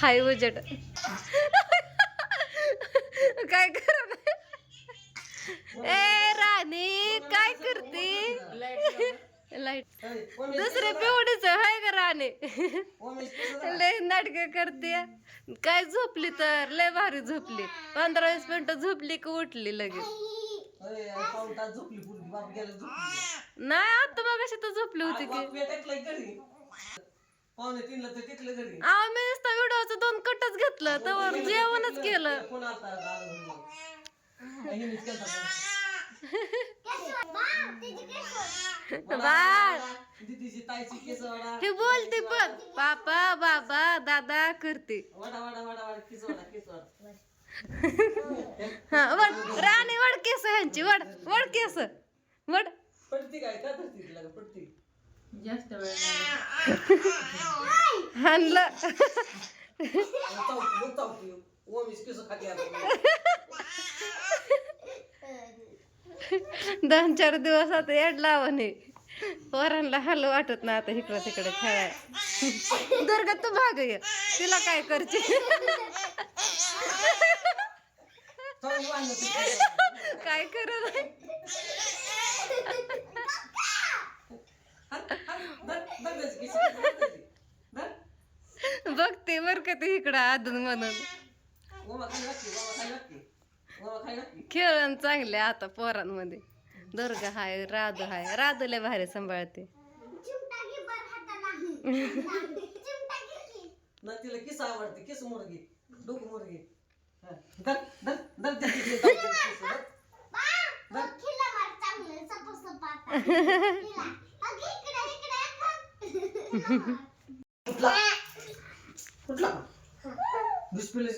हाय उजट काय कर ए राणी काय करते? लाइट दुसरे पिवडीच हाय का राणी. लय नाटक करते. काय झोपली तर? लय भारी झोपली. पंधरा वीस मिनिटं झोपली की उठली लगेच. नाही आता मग अशी तर झोपली होती की. तीनला तर टिकलं घरी. आव मी नुसतं व्हिडिओचं दोन कटच घेतलं तर जेवणच केलं. कोण आता आलं घरी? हिनेच केलता फोन. बाळ. दीदीची ताईची केस वाडा. हे बोलते पण पापा बाबा दादा करते. वाडा हा राणी वड केस ह्यांची वड वड केस. वड. पडती काय? का तिला का पडती. दोन चार दिवस आता येड लावणे. पोरांना हल्ल वाटत ना आता इकडं तिकडे खेळाय दुर्गा तू भाग ये. तिला काय करते. काय करत बघते बर का ती इकडं खाली लागते. खेळण चांगले आता पोरांमध्ये. दुर्गा हाय राधू हाय. राधू लय भारी सांभाळते. तिला केस आवडते? केस मोडगे डोकं मोडगे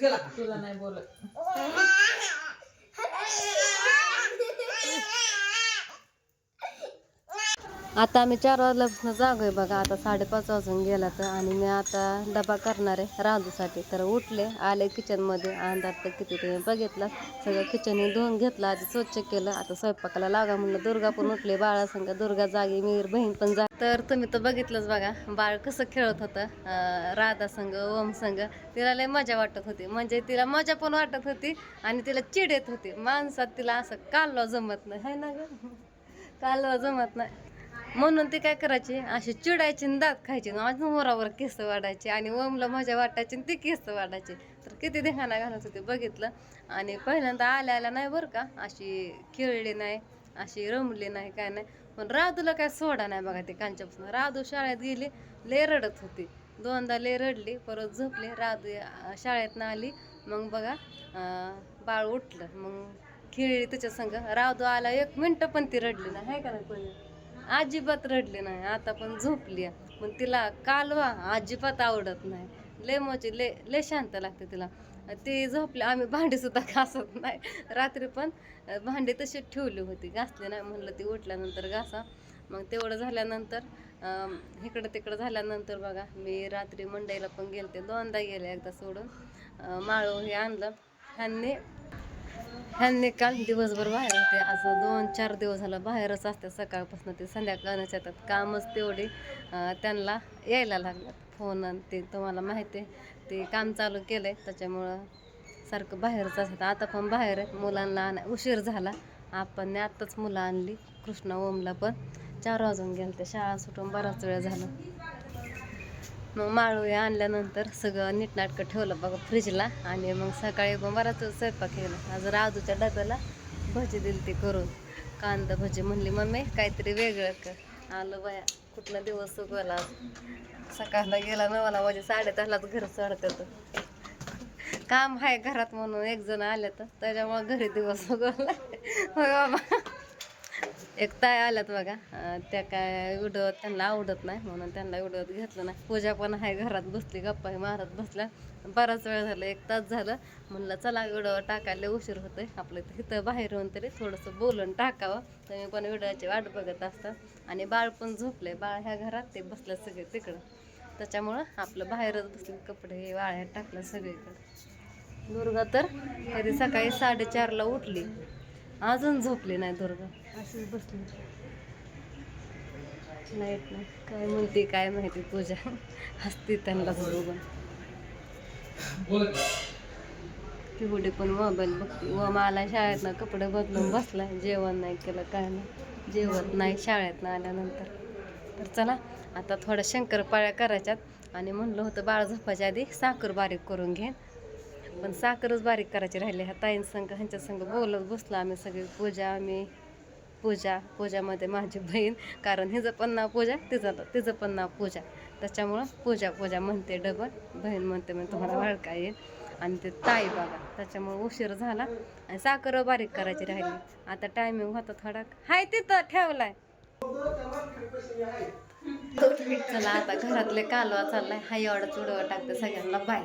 गेला का? तुला नाही बोलत. आता आम्ही चार वाजल्यापासून जागोय बघा. आता साडेपाच वाजून गेला तर आणि मी आता डबा करणार आहे राजूसाठी. तर उठले आले किचनमध्ये अंधार तर किती तुम्ही बघितला. सगळं किचन धुवून घेतलं आधी स्वच्छ केलं. आता स्वयंपाकाला लागा म्हणलं. दुर्गा पण उठले. बाळासंग दुर्गा जागी मीर बहीण पण जा तर तुम्ही तर बघितलंच बघा. बाळ कसं खेळत होतं. राधा संघ ओम संघ तिला लय मजा वाटत होती. म्हणजे तिला मजा पण वाटत होती आणि तिला चिड येत होती. माणसात तिला असं कालवा जमत नाही. है ना ग? कालवा जमत नाही. म्हणून ते काय करायची? अशी चिडायची आणि दात खायची. माझ्या मोरावर केस वाढायचे आणि ओमला मजा वाटायची आणि ती केस वाढायची. तर किती देखाना घालत होते बघितलं. आणि पहिल्यांदा आल्या आल्या नाही बरं का. अशी खेळली नाही अशी रमली नाही काय नाही. पण राधूला काय सोडा नाही बघा ते कांच्यापासून. राधू शाळेत गेली लय रडत होती. दोनदा लय रडली परत झोपली. राधू अं, शाळेतनं आली. मग बघा बाळ उठलं. मग खेळली त्याच्या संग. राधू आला एक मिनटं पण ती रडली नाही. आहे का नाही कोणी? अजिबात रडली नाही आता पण झोपली आहे. पण तिला कालवा अजिबात आवडत नाही. लय मोची लय लय शांत लागते तिला. ती झोपली आम्ही भांडी सुद्धा घासत नाही. रात्री पण भांडी तशीच ठेवली होती घासली नाही. म्हणलं ती उठल्यानंतर घासा. मग तेवढं झाल्यानंतर इकडं तिकडं झाल्यानंतर बघा मी रात्री मंडईला पण गेलते. दोनदा गेले एकदा सोडून. माळू हे आणलं. ह्यांनी ह्यांनी काल दिवसभर बाहेर होते. असं दोन चार दिवस झालं बाहेरच असते सकाळपासून ते संध्याकाळच येतात. कामच तेवढे त्यांना यायला लागलं फोन आणि ते तुम्हाला माहिती आहे ते काम चालू केलं आहे त्याच्यामुळं सारखं बाहेरच असतात. आता पण बाहेर आहे मुलांना आण उशीर झाला. आपण आत्ताच मुलं आणली. कृष्णा ओमला पण. चार वाजून गेलं ते शाळा सुटून बराच वेळ झाला. मग माळू हे आणल्यानंतर सगळं नीटनाटकं ठेवलं बघा फ्रीजला आणि मग सकाळी पण बराच स्वयंपाक केला. आज राजूच्या डब्याला भजी दिली ती करून. कांदा भजी म्हणली मम्मी काहीतरी वेगळं कर. आलं बाया. कुठला दिवस सुकवला सकाळला गेला नवाला वाजे साडेदहालाच घर चढतात काम आहे घरात म्हणून एक जण आले तर त्याच्यामुळे घरी दिवस उगवला बाबा एक ताय आल्यात बघा त्या काय उडवत त्यांना आवडत नाही म्हणून त्यांना उडवत घेतलं नाही. पूजा पण आहे घरात बसली गप्पा हे मारत बसल्या. बराच वेळ झाला एक तास झालं. म्हणलं चला व्हिडिओ टाकायला उशीर होतोय. आपलं इथं- इथं बाहेर येऊन तरी थोडंसं बोलून टाकावं. तुम्ही पण व्हिडिओची वाट बघत असतात आणि बाळ पण झोपले बाळ ह्या घरात ते बसलं सगळे तिकडं. त्याच्यामुळं आपलं बाहेरच बसले कपडे हे वाळ्यात टाकलं सगळीकडं. दुर्गा तर कधी सकाळी साडेचारला उठली. अजून झोपली नाही दुर्गा. अशीच बसली. लाइट नाही काय म्हणते काय माहिती पूजा. हसते त्यांनाच बघून तेवढे पण मोबाईल बघते. व मला शाळेतनं कपडे बदलून बसला जेवण नाही केलं काय नाही. जेवत नाही शाळेतनं आल्यानंतर. तर चला आता थोड्या शंकरपाळ्या करायच्यात. आणि म्हणलं होतं बाळ झोपायच्या आधी साखर बारीक करून घेईन. पण साखरच बारीक करायची राहिली. ह्या ताईं संग ह्यांच्या संग बोलत बसलो आम्ही सगळी. पूजा आम्ही पूजा पूजामध्ये माझी बहीण. कारण हिचं पण नाव पूजा तिचं तिचं पण नाव पूजा. त्याच्यामुळं पूजा पूजा म्हणते डबल बहीण म्हणते म्हणजे तुम्हाला वळका येईल. आणि ते ताई बघा त्याच्यामुळं उशीर झाला आणि साखर बारीक करायची राहिली. आता टायमिंग होता थोडा. हाय तिथं ठेवलाय. चला आता घरातले कालवा चाललाय. हा एवढा चुडवा टाकते सगळ्यांना बाय